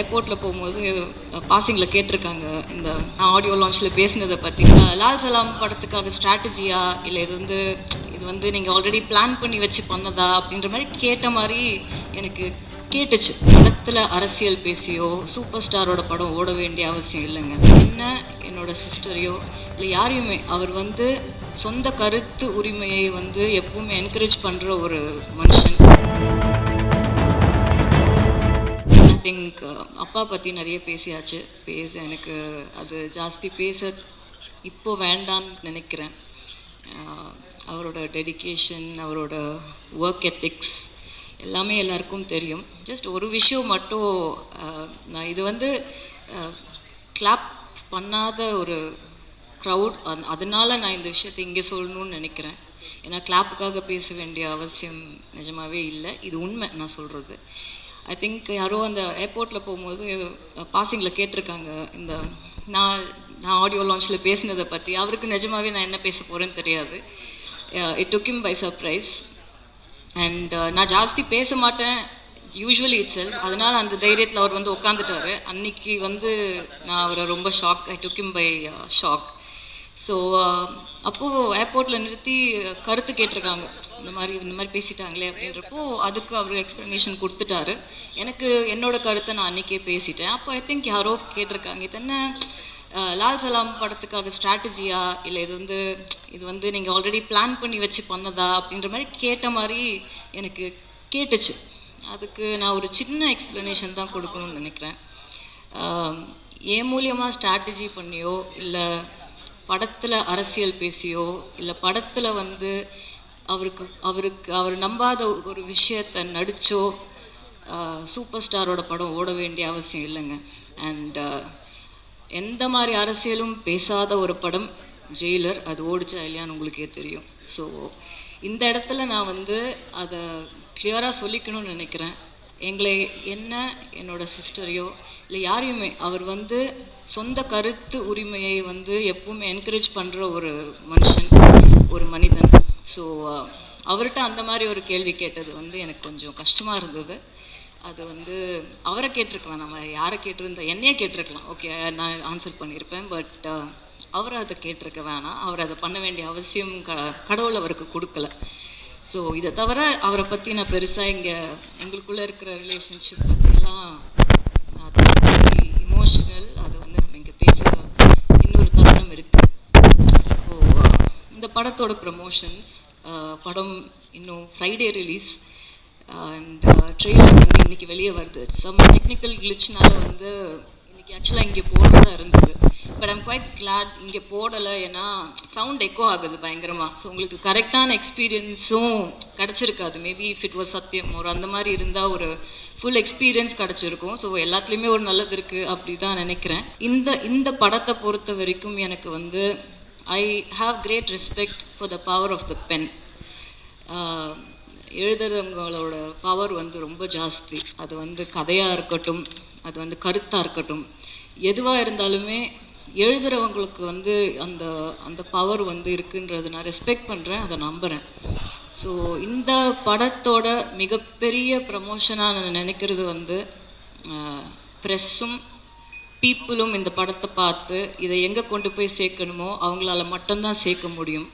ஏர்போர்ட்டில் போகும்போது பாசிங்கில் கேட்டிருக்காங்க. இந்த ஆடியோ லான்ச்சில் பேசினதை பற்றி லால் சலாம் படத்துக்காக ஸ்ட்ராட்டஜியா இல்லை இது வந்து இது வந்து நீங்கள் ஆல்ரெடி பிளான் பண்ணி வச்சு பண்ணதா? அப்படின்ற மாதிரி கேட்ட மாதிரி எனக்கு கேட்டுச்சு. படத்தில் அரசியல் பேசியோ சூப்பர் ஸ்டாரோட படம் ஓட வேண்டிய அவசியம் இல்லைங்க. என்ன என்னோட சிஸ்டரையோ இல்லை யாரையுமே அவர் வந்து சொந்த கருத்து உரிமையை வந்து எப்பவுமே என்கரேஜ் பண்ணுற ஒரு மனுஷன். திங்க் uh, அப்பா பற்றி நிறைய பேசியாச்சு. பேச எனக்கு அது ஜாஸ்தி பேச இப்போ வேண்டான்னு நினைக்கிறேன். அவரோட டெடிகேஷன் அவரோட ஒர்க் எத்திக்ஸ் எல்லாமே எல்லாருக்கும் தெரியும். ஜஸ்ட் ஒரு விஷயம் மட்டும் நான் இது வந்து கிளாப் பண்ணாத ஒரு க்ரௌட் அந் அதனால நான் இந்த விஷயத்தை இங்கே சொல்லணும்னு நினைக்கிறேன். ஏன்னா கிளாப்புக்காக பேச வேண்டிய அவசியம் நிஜமாகவே இல்லை. இது உண்மை நான் சொல்கிறது ஐ திங்க் யாரோ அந்த ஏர்போர்ட்டில் போகும்போது பாசிங்கில் கேட்டிருக்காங்க. இந்த நான் நான் ஆடியோ லான்ச்சில் பேசினதை பற்றி அவருக்கு நிஜமாவே நான் என்ன பேச போகிறேன்னு தெரியாது. It took him by surprise and நான் ஜாஸ்தி பேச மாட்டேன். யூஸ்வலி இட் செல் அதனால் அந்த தைரியத்தில் அவர் வந்து உட்காந்துட்டாரு அன்னைக்கு வந்து நான் அவரை ரொம்ப shock I took him by shock so அப்போது ஏர்போர்ட்டில் நிறுத்தி கருத்து கேட்டிருக்காங்க. இந்த மாதிரி இந்த மாதிரி பேசிட்டாங்களே அப்படின்றப்போ அதுக்கு அவர் எக்ஸ்ப்ளனேஷன் கொடுத்துட்டாரு. எனக்கு என்னோட கருத்தை நான் அன்றைக்கே பேசிட்டேன். அப்போ ஐ திங்க் யாரோ கேட்டிருக்காங்க இது என்ன லால் சலாம் படத்துக்காக ஸ்ட்ராட்டஜியா இல்லை இது வந்து இது வந்து நீங்கள் ஆல்ரெடி பிளான் பண்ணி வச்சு பண்ணதா? அப்படின்ற மாதிரி கேட்ட மாதிரி எனக்கு கேட்டுச்சு. அதுக்கு நான் ஒரு சின்ன எக்ஸ்ப்ளனேஷன் தான் கொடுக்கணும்னு நினைக்கிறேன். ஏன் என் மூலியமாக ஸ்ட்ராட்டஜி பண்ணியோ இல்லை படத்தில் அரசியல் பேசியோ இல்லை படத்தில் வந்து அவருக்கு அவருக்கு அவர் நம்பாத ஒரு விஷயத்தை நடித்தோ சூப்பர் ஸ்டாரோட படம் ஓட வேண்டிய அவசியம் இல்லைங்க. அண்ட் எந்த மாதிரி அரசியலும் பேசாத ஒரு படம் ஜெயிலர் அது ஓடிச்சா இல்லையான்னு உங்களுக்கே தெரியும். ஸோ இந்த இடத்துல நான் வந்து அதை கிளியராக சொல்லிக்கணும்னு நினைக்கிறேன். எங்களை என்ன என்னோட சிஸ்டரையோ இல்லை யாரையுமே அவர் வந்து சொந்த கருத்து உரிமையை வந்து எப்பவுமே என்கரேஜ் பண்ணுற ஒரு மனுஷன் ஒரு மனிதன். ஸோ அவர்கிட்ட அந்த மாதிரி ஒரு கேள்வி கேட்டது வந்து எனக்கு கொஞ்சம் கஷ்டமாக இருந்தது. அது வந்து அவரை கேட்டிருக்கலாம் நம்ம யாரை கேட்டிருந்தா என்னையே கேட்டிருக்கலாம். ஓகே நான் ஆன்சர் பண்ணியிருப்பேன் பட் அவரை அதை கேட்டிருக்க வேணாம். அவர் அதை பண்ண வேண்டிய அவசியம் க கடவுள் அவருக்கு கொடுக்கல. ஸோ இதை தவிர அவரை பற்றி நான் பெருசாக இங்கே எங்களுக்குள்ளே இருக்கிற ரிலேஷன்ஷிப் பற்றிலாம் அது இமோஷனல் அது வந்து நம்ம இங்கே பேச இன்னொரு தருணம் இருக்குது ஸோ இந்த படத்தோட ப்ரமோஷன்ஸ் படம் இன்னும் ஃப்ரைடே ரிலீஸ் அண்ட் ட்ரெய்லர் வந்து இன்னைக்கு வெளியே வருது. சம் டெக்னிக்கல் கிளிச்னால வந்து ஆக்சுவலாக இங்கே போடுறதா இருந்தது. பட் ஐம் குவைட் கிளாட் இங்கே போடலை. ஏன்னா சவுண்ட் எக்கோ ஆகுது பயங்கரமாக ஸோ உங்களுக்கு கரெக்டான எக்ஸ்பீரியன்ஸும் கிடச்சிருக்காது. மேபி இஃப் இட் வாஸ் சத்தியம் ஒரு அந்த மாதிரி இருந்தால் ஒரு ஃபுல் எக்ஸ்பீரியன்ஸ் கிடச்சிருக்கும். ஸோ எல்லாத்துலேயுமே ஒரு நல்லது இருக்குது அப்படி தான் நினைக்கிறேன். இந்த இந்த படத்தை பொறுத்த வரைக்கும் எனக்கு வந்து I have great respect for the power of the pen எழுதுறவங்களோட power வந்து ரொம்ப ஜாஸ்தி. அது வந்து கதையாக இருக்கட்டும் அது வந்து கருத்தாக இருக்கட்டும் எதுவாக இருந்தாலுமே எழுதுறவங்களுக்கு வந்து அந்த அந்த பவர் வந்து இருக்குன்றது நான் ரெஸ்பெக்ட் பண்ணுறேன் அதை நம்புகிறேன் ஸோ இந்த படத்தோட மிகப்பெரிய ப்ரமோஷனாக நான் நினைக்கிறது வந்து ப்ரெஸ்ஸும் பீப்புளும் இந்த படத்தை பார்த்து இதை எங்கே கொண்டு போய் சேர்க்கணுமோ அவங்களால மட்டும்தான் சேர்க்க முடியும்.